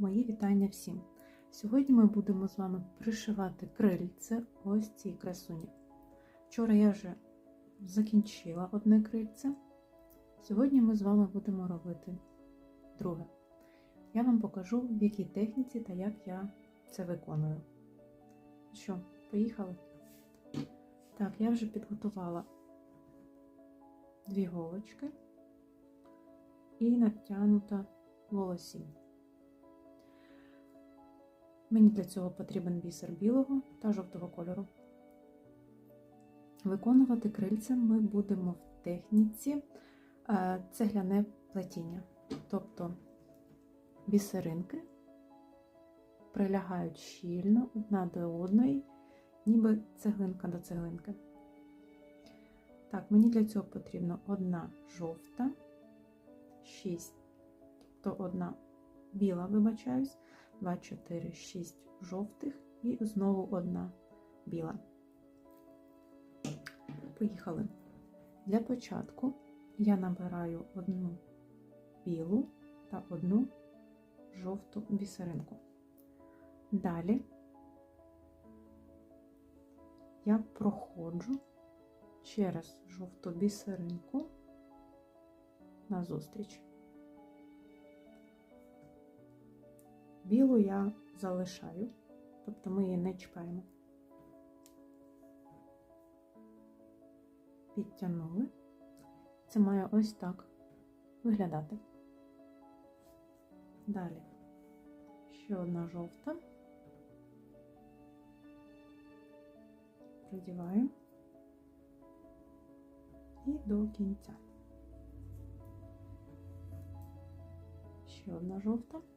Мої вітання всім! Сьогодні ми будемо з вами пришивати крильце ось цій красуні. Вчора я вже закінчила одне крильце. Сьогодні ми з вами будемо робити друге. Я вам покажу, в якій техніці та як я це виконую. Що, поїхали? Так, я вже підготувала дві голочки і натягнута волосінь. Мені для цього потрібен бісер білого та жовтого кольору. Виконувати крильця ми будемо в техніці е, цегляне плетіння. Тобто бісеринки прилягають щільно одна до одної, ніби цеглинка до цеглинки. Так, мені для цього потрібно одна жовта, 6, тобто одна біла, вибачаюсь, 2, 4, 6 жовтих і знову одна біла. Поїхали. Для початку я набираю одну білу та одну жовту бісеринку. Далі я проходжу через жовту бісеринку назустріч. Білу я залишаю, тобто ми її не чекаємо. Підтягнули. Це має ось так виглядати. Далі ще одна жовта. Продіваємо і до кінця. Ще одна жовта.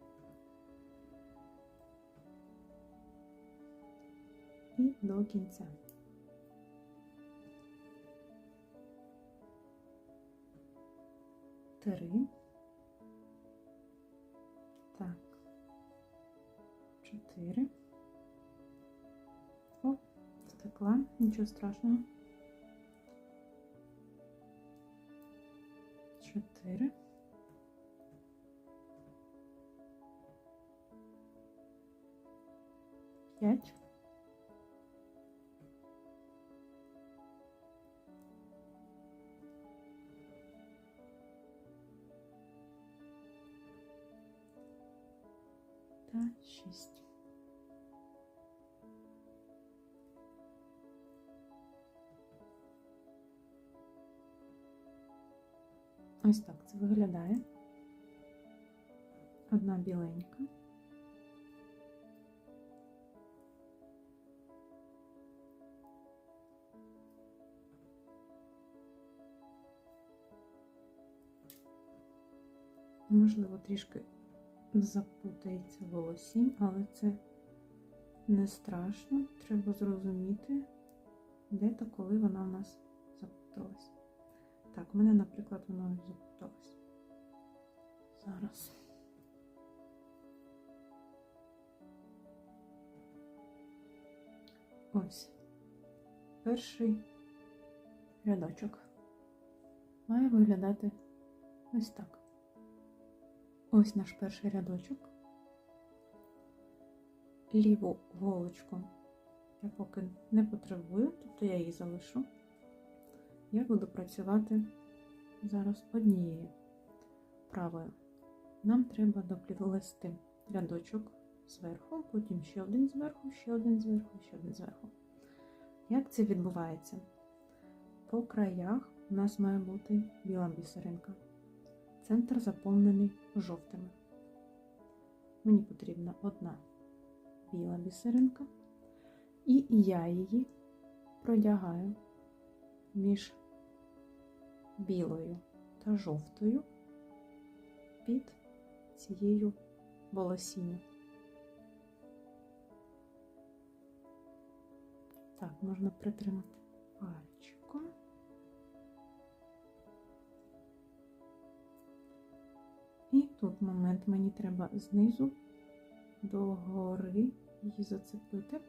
І до кінця. Три. Так. Чотири. О, втекла, нічого страшного. Та шість. Ось так це виглядає. Одна біленька. Можливо, трішки запутається волосінь, але це не страшно. Треба зрозуміти, де та коли вона в нас запуталась. Так, у мене, наприклад, воно запуталось. Зараз. Ось. Перший рядочок має виглядати ось так. Ось наш перший рядочок. Ліву голочку я поки не потребую, тобто я її залишу. Я буду працювати зараз однією правою. Нам треба доплести рядочок зверху, потім ще один зверху, ще один зверху, ще один зверху. Як це відбувається? По краях у нас має бути біла бісеринка. Центр заповнений жовтими. Мені потрібна одна біла бісеринка, і я її продягаю між білою та жовтою під цією волосінню. Так, можна притримати пальчиком. Тут момент мені треба знизу до гори її зацепити.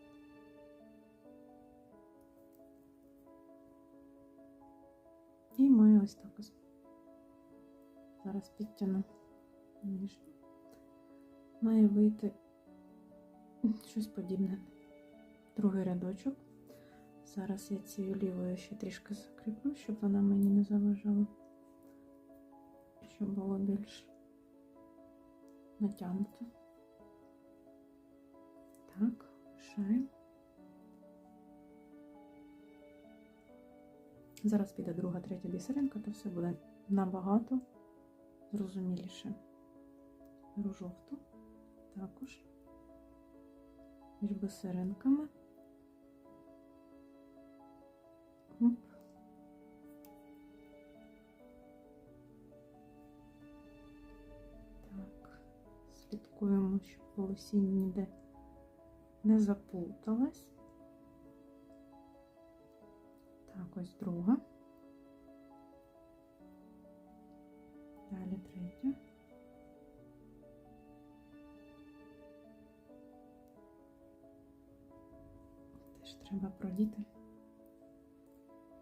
І маю ось так ось. Зараз підтягну нижню. має вийти щось подібне. Другий рядочок. Зараз я цією лівою ще трішки закріплю, щоб вона мені не заважала, щоб було більш натягнуто. Так, лишаємо. Зараз піде друга, третя бісеринка, то все буде набагато зрозуміліше. Беру жовту також між бисеринками. Слідкуємо, щоб волосінь ніде не заплуталась. Так, ось друга. Далі третя. Теж треба продіти.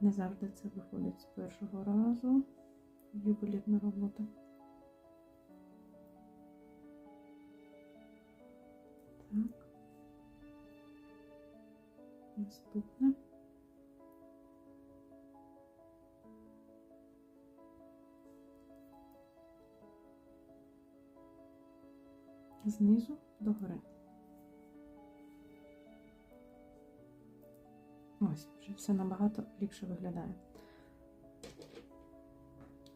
Не завжди це виходить з першого разу. Ювелірна робота. Наступне. Знизу до гори. Ось, вже все набагато ліпше виглядає.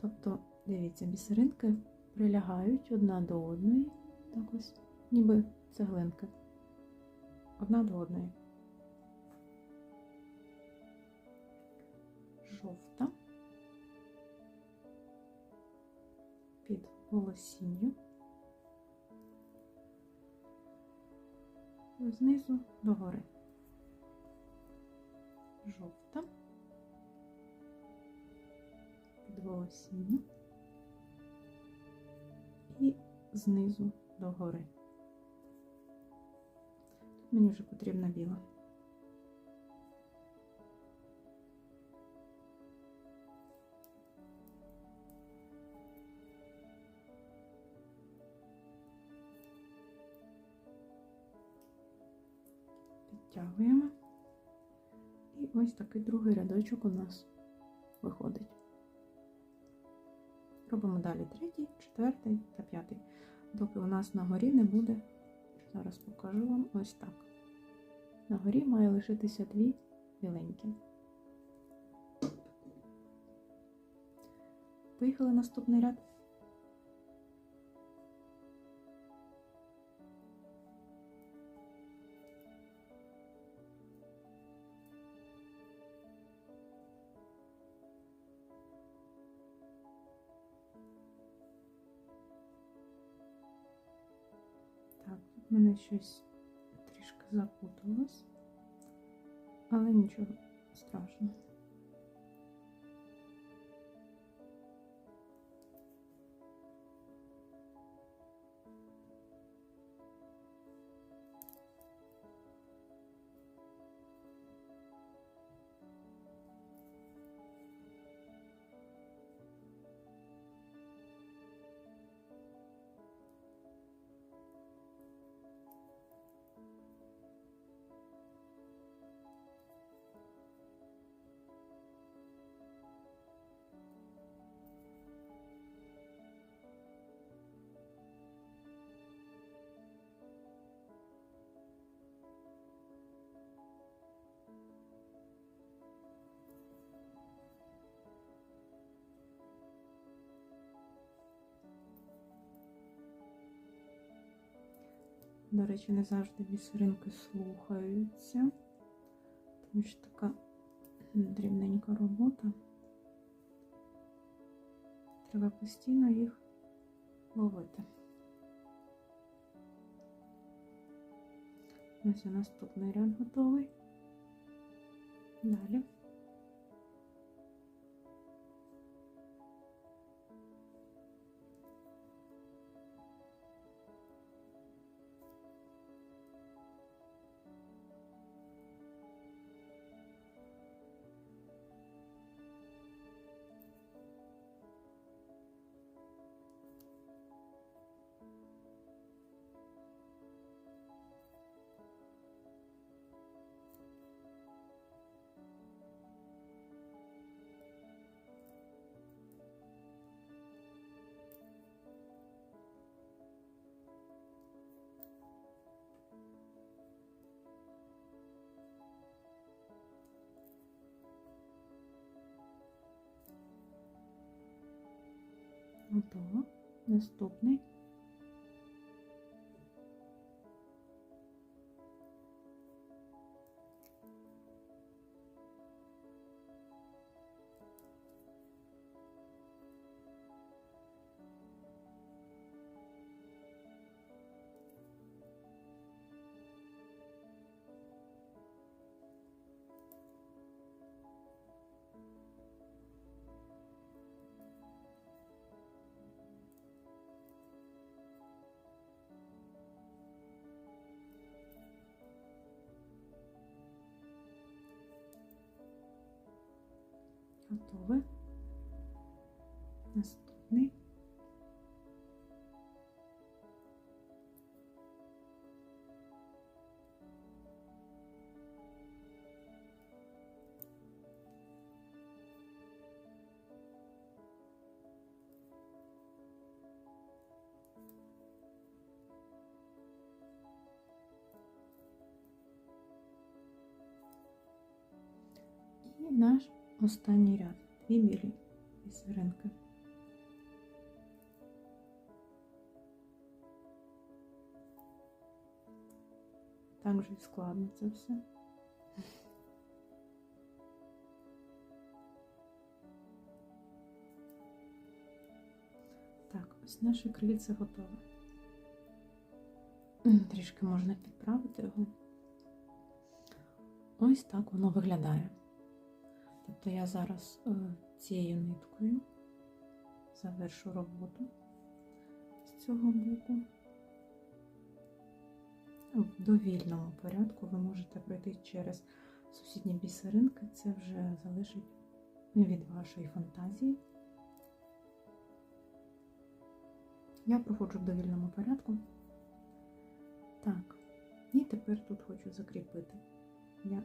Тобто, дивіться, бісеринки прилягають одна до одної, так ось, ніби цеглинки. Одна до одної. Жовта під волосінню. Знизу до гори жовта під волосіння і знизу до гори. Тут мені вже потрібна біла. Підтягуємо. І ось такий другий рядочок у нас виходить. Робимо далі третій, четвертий та п'ятий. Доки у нас на горі не буде, зараз покажу вам ось так. На горі має лишитися дві біленькі. Поїхали наступний ряд. Мене щось трішки запуталось, але нічого страшного. До речі, не завжди бісеринки слухаються, тому що така дрібненька робота. Треба постійно їх ловити. Ось наступний ряд готовий. Далі. Готово. Наступний. І наш останній ряд. Дві білі бісеринки. Так же і складно це все. Так, ось наше крильце готове. Трішки можна підправити його. Ось так воно виглядає. Тобто я зараз е, цією ниткою завершу роботу з цього боку. В довільному порядку ви можете пройти через сусідні бісеринки, це вже залежить від вашої фантазії. Я проходжу в довільному порядку. Так, і тепер тут хочу закріпити. Я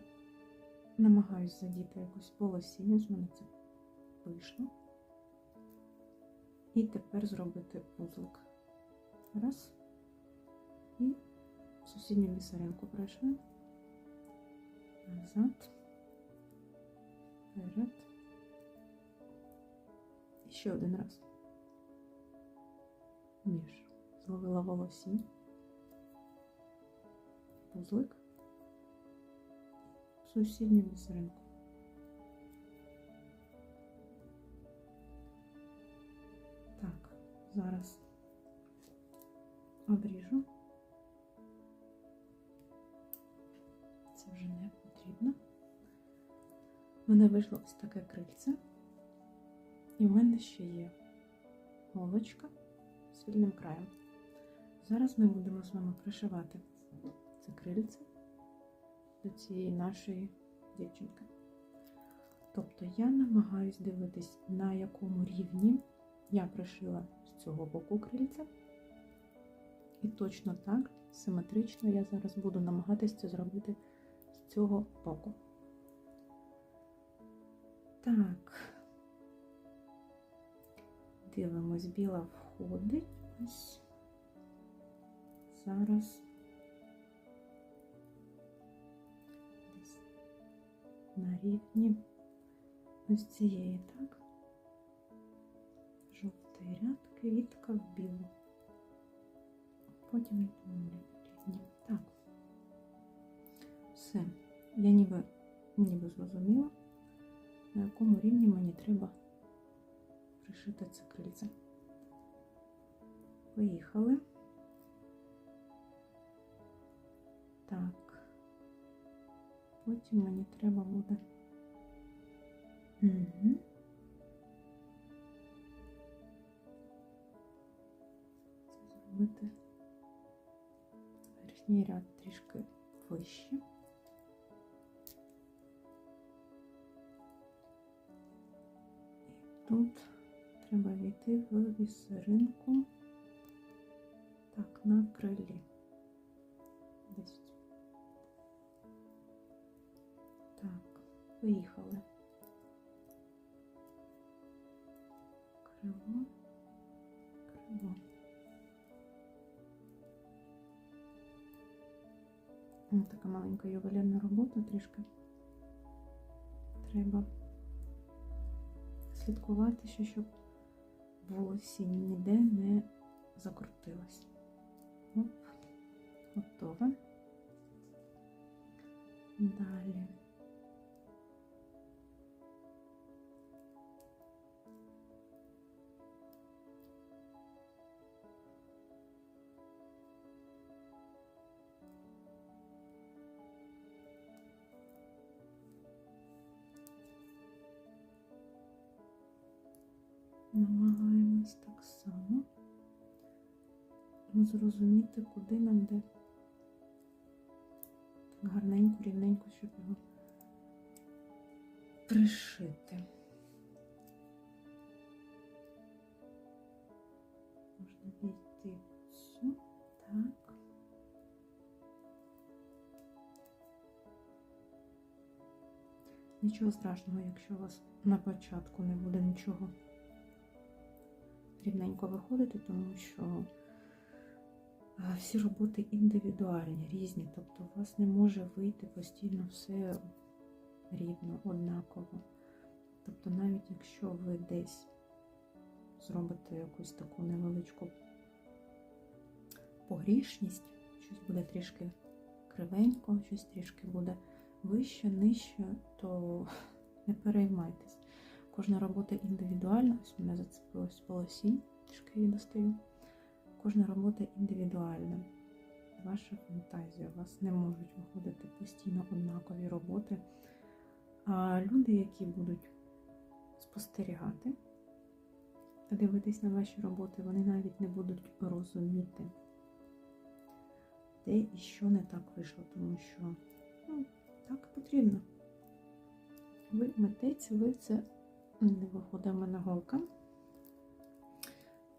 намагаюсь задіти якусь полосіння, з мене це вийшло. І тепер зробити вузлик. Раз. І сусідню бісеринку пройшли. Назад. Вперед. І ще один раз. Між. Зловила волосінь. Вузлик сусідню бісеринку. Так, зараз обріжу. Це вже не потрібно. У мене вийшло ось таке крильце. І в мене ще є голочка з вільним краєм. Зараз ми будемо з вами пришивати це крильце до цієї нашої дівчинки. Тобто я намагаюсь дивитись, на якому рівні я пришила з цього боку крильця. І точно так, симетрично, я зараз буду намагатись це зробити з цього боку. Так, дивимось, біла входить. Ось зараз. На рівні ось цієї, так? Жовтий ряд, квітка в білу. Потім рівні. Так. Все. Я ніби, ніби зрозуміла, на якому рівні мені треба пришити це крильце. Поїхали. Так. Потім мені треба буде. Угу. Зробити верхній ряд трішки вище. І тут треба війти в бісеринку так, на крилі. Поїхали. Криво, криво. Ось така маленька ювелірна робота трішки. Треба слідкувати, ще, щоб волосінь ніде не закрутилось. Оп, готове. Далі. Зрозуміти, куди нам де так гарненько, рівненько, щоб його пришити. Можна війти цю, так. Нічого страшного, якщо у вас на початку не буде нічого рівненько виходити, тому що всі роботи індивідуальні, різні. Тобто у вас не може вийти постійно все рівно, однаково. Тобто, навіть якщо ви десь зробите якусь таку невеличку погрішність, щось буде трішки кривенько, щось трішки буде вище, нижче, то не переймайтесь. Кожна робота індивідуальна, ось мене зацепилось волосінь, трішки її достаю. Кожна робота індивідуальна. Ваша фантазія. У вас не можуть виходити постійно однакові роботи. А люди, які будуть спостерігати та дивитись на ваші роботи, вони навіть не будуть розуміти, де і що не так вийшло, тому що ну, так потрібно. Ви митець, ви це не виходить в мене голка.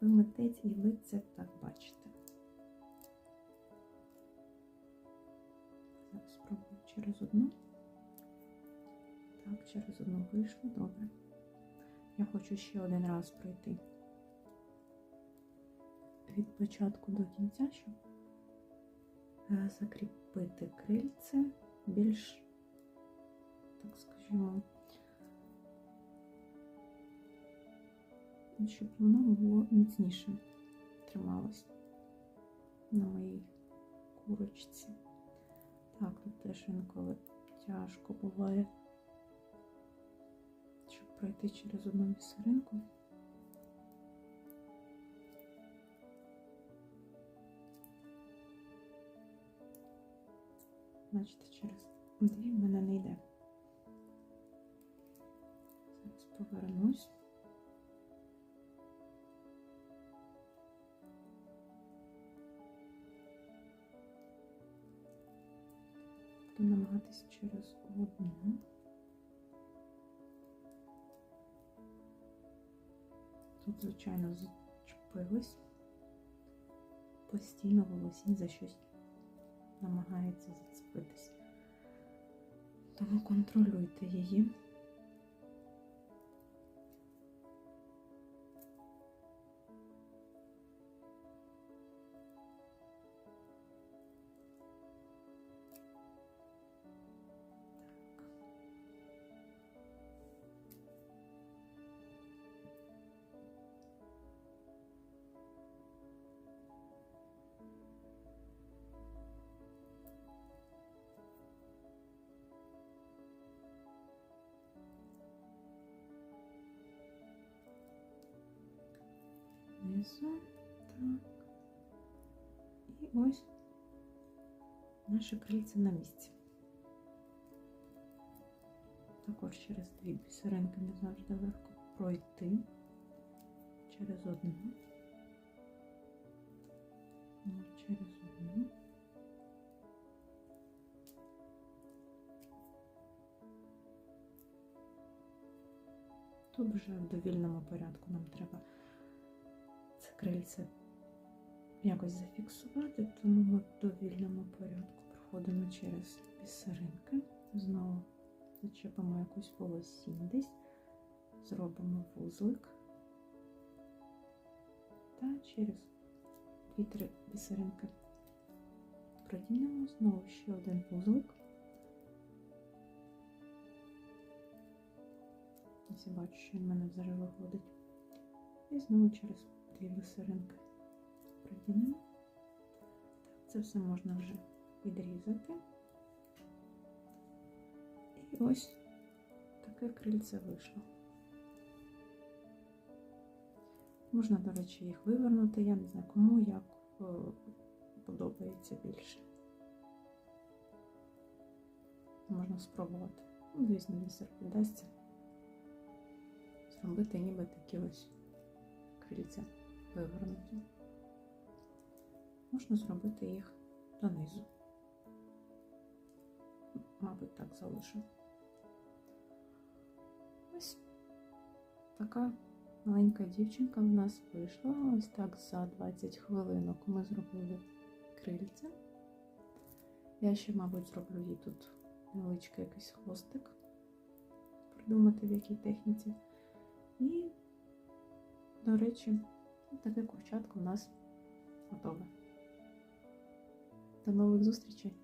Ви митець і ви це так бачите. Зараз спробую через одну. Так, через одну вийшло, добре. Я хочу ще один раз пройти від початку до кінця, щоб е, закріпити крильце більш, так скажімо, щоб воно було міцніше трималось на моїй курочці. Так, тут теж інколи тяжко буває, щоб пройти через одну бісеринку. Бачите, через дві в мене не йде. Через одну. Тут, звичайно, зачепилось. Постійно волосінь за щось намагається зацепитись. Тому контролюйте її. Внизу, так. І ось наше крильце на місці. Також через дві бісеринки не завжди легко пройти через одну, Ну, через одну. Тут вже в довільному порядку нам треба це крильце якось зафіксувати, тому ми в довільному порядку проходимо через бісеринки. Знову зачепимо якусь волосінь десь, зробимо вузлик та через дві-три бісеринки продінемо знову ще один вузлик. Ось я бачу, що він мене вже виходить. І знову через дві бисеринки продінемо. Так, це все можна вже відрізати. І ось таке крильце вийшло. Можна, до речі, їх вивернути, я не знаю, кому як е, подобається більше. Можна спробувати. Ну, звісно, бісер піддасться. Зробити ніби такі ось крильця вивернуті. Можна зробити їх донизу. Мабуть, так залишу. Ось така маленька дівчинка в нас вийшла. Ось так за 20 хвилинок ми зробили крильця. Я ще, мабуть, зроблю їй тут невеличкий якийсь хвостик. Придумати в якій техніці. І, до речі, таке курчатко у нас готове. До нових зустрічей!